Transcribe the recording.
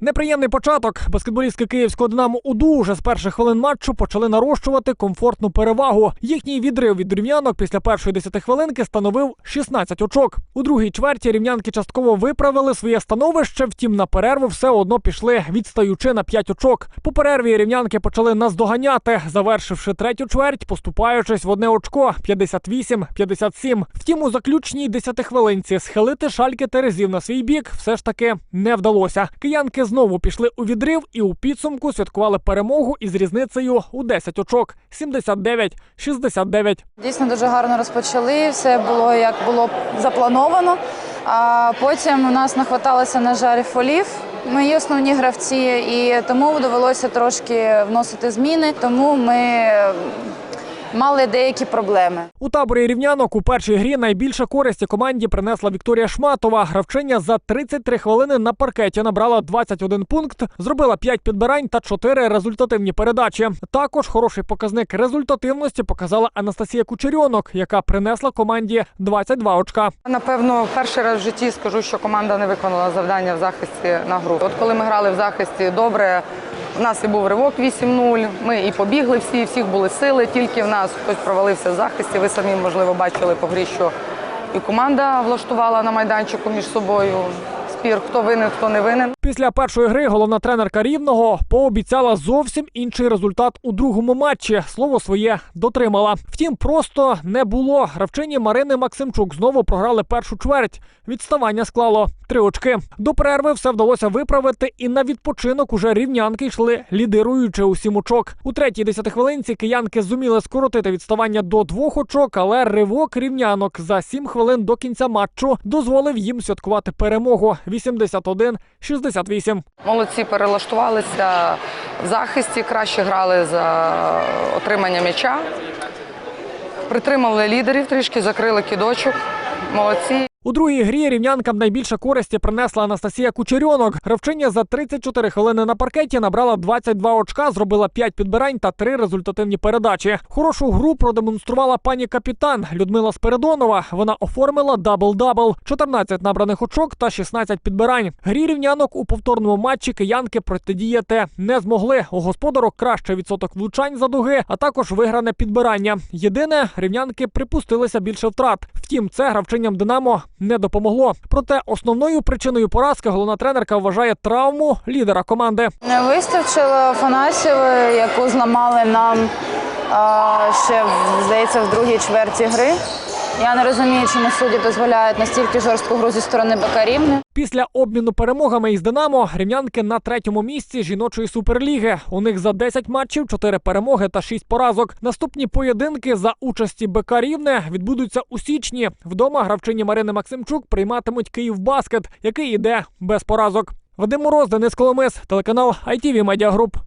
Неприємний початок. Баскетболістки київського динамо УДУ вже з перших хвилин матчу почали нарощувати комфортну перевагу. Їхній відрив від рівнянок після першої 10 хвилинки становив 16 очок. У другій чверті рівнянки частково виправили своє становище. Втім, на перерву все одно пішли, відстаючи на 5 очок. По перерві рівнянки почали наздоганяти, завершивши третю чверть, поступаючись в одне очко 58-57. Втім, у заключній 10 хвилинці схилити шальки Терезів на свій бік все ж таки не вдалося. Киянки знову пішли у відрив і у підсумку святкували перемогу із різницею у 10 очок 79-69. Дійсно дуже гарно розпочали. Все було як було заплановано. А потім у нас нахваталося, на жаль, фолів. Мої основні гравці, і тому довелося трошки вносити зміни. Тому ми мали деякі проблеми. У таборі рівнянок у першій грі найбільше користі команді принесла Вікторія Шматова. Гравчиня за 33 хвилини на паркеті набрала 21 пункт, зробила 5 підбирань та 4 результативні передачі. Також хороший показник результативності показала Анастасія Кучерьонок, яка принесла команді 22 очка. Напевно, перший раз в житті скажу, що команда не виконала завдання в захисті на гру. От коли ми грали в захисті добре, в нас і був ривок 8-0. Ми і побігли всі, всіх були сили. Тільки в нас хтось провалився в захисті. Ви самі можливо бачили по грі, що і команда влаштувала на майданчику між собою спір, хто винен, хто не винен. Після першої гри головна тренерка рівного пообіцяла зовсім інший результат у другому матчі. Слово своє дотримала. Втім, просто не було. Гравчині Марини Максимчук знову програли першу чверть. Відставання склало три очки. До перерви все вдалося виправити, і на відпочинок уже рівнянки йшли, лідируючи у сім очок. У третій десятихвилинці киянки зуміли скоротити відставання до двох очок, але ривок рівнянок за сім хвилин до кінця матчу дозволив їм святкувати перемогу 81-68. Молодці перелаштувалися в захисті, краще грали за отримання м'яча. Притримали лідерів трішки, закрили кідочок. Молодці. У другій грі рівнянкам найбільше користі принесла Анастасія Кучерьонок. Гравчиня за 34 хвилини на паркеті набрала 22 очка, зробила 5 підбирань та 3 результативні передачі. Хорошу гру продемонструвала пані капітан Людмила Спиридонова. Вона оформила дабл-дабл, 14 набраних очок та 16 підбирань. Грі рівнянок у повторному матчі киянки протидіяти не змогли. У господарок краще відсоток влучань за дуги, а також вигране підбирання. Єдине, рівнянки припустилися більше втрат. Втім, це гравчиням Динамо не допомогло. Проте основною причиною поразки головна тренерка вважає травму лідера команди. Не вистачило Фанасєвої, яку зламали нам а, ще, здається, в другій чверті гри. Я не розумію, чому судді дозволяють настільки жорстку гру зі сторони Бекарівни. Після обміну перемогами із Динамо рівнянки на третьому місці жіночої суперліги. У них за 10 матчів 4 перемоги та 6 поразок. Наступні поєдинки за участі БК Рівне відбудуться у січні. Вдома гравчині Марини Максимчук прийматимуть Київбаскет, який іде без поразок. Вадим Мороз, Денис Коломис, телеканал ITV Media Group.